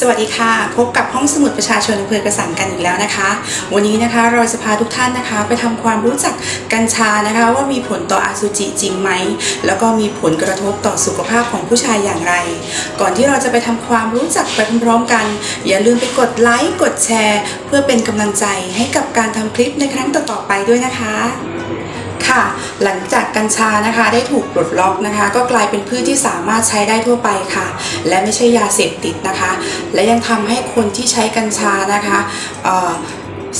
สวัสดีค่ะ พบกับห้องสมุดประชาชนอำเภอกระสังกันอีกแล้วนะคะ วันนี้นะคะเราจะพาทุกท่านนะคะ ไปทำความรู้จักกัญชานะคะ ว่ามีผลต่ออสุจิจริงไหม แล้วก็มีผลกระทบต่อสุขภาพของผู้ชายอย่างไร ก่อนที่เราจะไปทำความรู้จักไปพร้อมๆกัน อย่าลืมไปกดไลค์กดแชร์ เพื่อเป็นกำลังใจให้กับการทำคลิปในครั้งต่อๆไปด้วยนะคะ ค่ะ หลังจากกัญชานะคะได้ถูกปลดล็อกนะคะ ก็กลายเป็นพืชที่สามารถใช้ได้ทั่วไปค่ะ และไม่ใช่ยาเสพติดนะคะ และยังทำให้คนที่ใช้กัญชานะคะ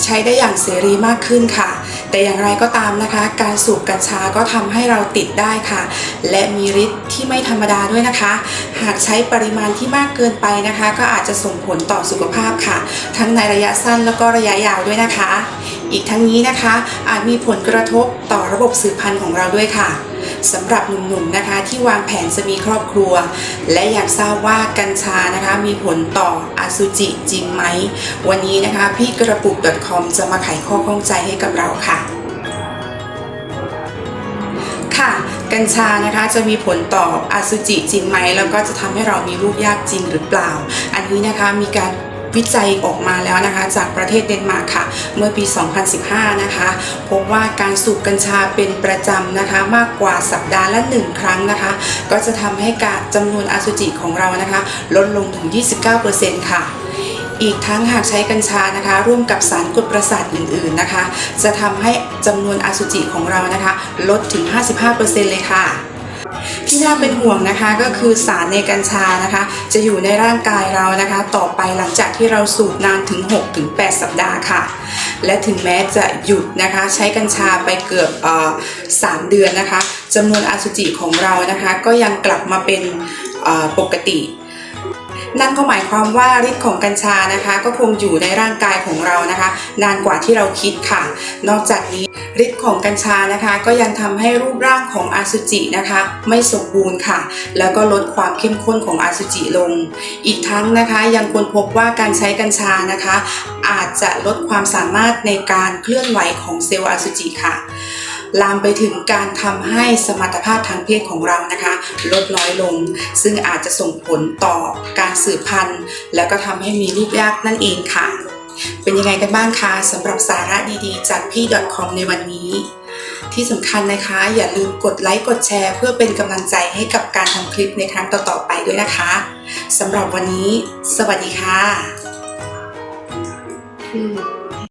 ใช้ได้อย่างเสรีมากขึ้นค่ะ แต่อย่างไรก็ตามนะคะ การสูบกัญชาก็ทำให้เราติดได้ค่ะ และมีฤทธิ์ที่ไม่ธรรมดาด้วยนะคะ หากใช้ปริมาณที่มากเกินไปนะคะ ก็อาจจะส่งผลต่อสุขภาพค่ะ ทั้งในระยะสั้นแล้วก็ระยะยาวด้วยนะคะ อีกทั้งนี้นะคะ อาจมีผลกระทบต่อระบบสืบพันธุ์ของเราด้วยค่ะ สำหรับหนุ่มๆนะคะ ที่วางแผนจะมีครอบครัว และอยากทราบว่ากัญชานะคะมีผลต่ออสุจิจริงไหม วันนี้นะคะพี่กระปุก .com จะมาไขข้อข้องใจให้กับเราค่ะค่ะกัญชานะคะจะมีผลต่ออสุจิจริงไหม แล้วก็จะทำให้เรามีลูกยากจริงหรือเปล่า อันนี้นะคะมีการ วิจัยออกมาแล้วนะคะ จากประเทศเดนมาร์กค่ะ เมื่อปี 2015 นะคะพบว่าการสูบกัญชาเป็นประจำนะคะ มากกว่าสัปดาห์ละหนึ่งครั้งนะคะ ก็จะทำให้การจำนวนอสุจิของเรานะคะ ลดลงถึง 29%ค่ะอีกทั้งหากใช้กัญชานะคะ ร่วมกับสารกดประสาทอื่นๆนะคะ จะทำให้จำนวนอสุจิของเรานะคะ ลดถึง 55%เลยค่ะ ที่น่าเป็นห่วงนะคะก็คือสารในกัญชานะคะ จะอยู่ในร่างกายเรานะคะ ต่อไปหลังจากที่เราสูบนานถึง 6-8 สัปดาห์ค่ะ และถึงแม้จะหยุดนะคะ ใช้กัญชาไปเกือบสามเดือนนะคะจำนวนอสุจิของเรานะคะ ก็ยังกลับมาเป็นปกติ นั่นก็หมายความว่าฤทธิ์ของกัญชานะคะ ก็คงอยู่ในร่างกายของเรานะคะ นานกว่าที่เราคิดค่ะ นอกจากนี้ฤทธิ์ของกัญชานะคะ ก็ยังทำให้รูปร่างของอสุจินะคะ ไม่สมบูรณ์ค่ะ แล้วก็ลดความเข้มข้นของอสุจิลง อีกทั้งนะคะยังค้นพบว่าการใช้กัญชานะคะ อาจจะลดความสามารถในการเคลื่อนไหวของเซลล์อสุจิค่ะ ลามไปถึงการทำให้สมรรถภาพทางเพศของเรานะคะ ลดน้อยลง ซึ่งอาจจะส่งผลต่อการสืบพันธุ์ แล้วก็ทำให้มีลูกยากนั่นเองค่ะ เป็นยังไงกันบ้างคะสำหรับสาระดีๆ จากพี่ .com ในวันนี้ ที่สำคัญนะคะ อย่าลืมกดไลค์กดแชร์ เพื่อเป็นกำลังใจให้กับการทำคลิปในครั้งต่อๆไปด้วยนะคะสำหรับวันนี้ สวัสดีค่ะอืม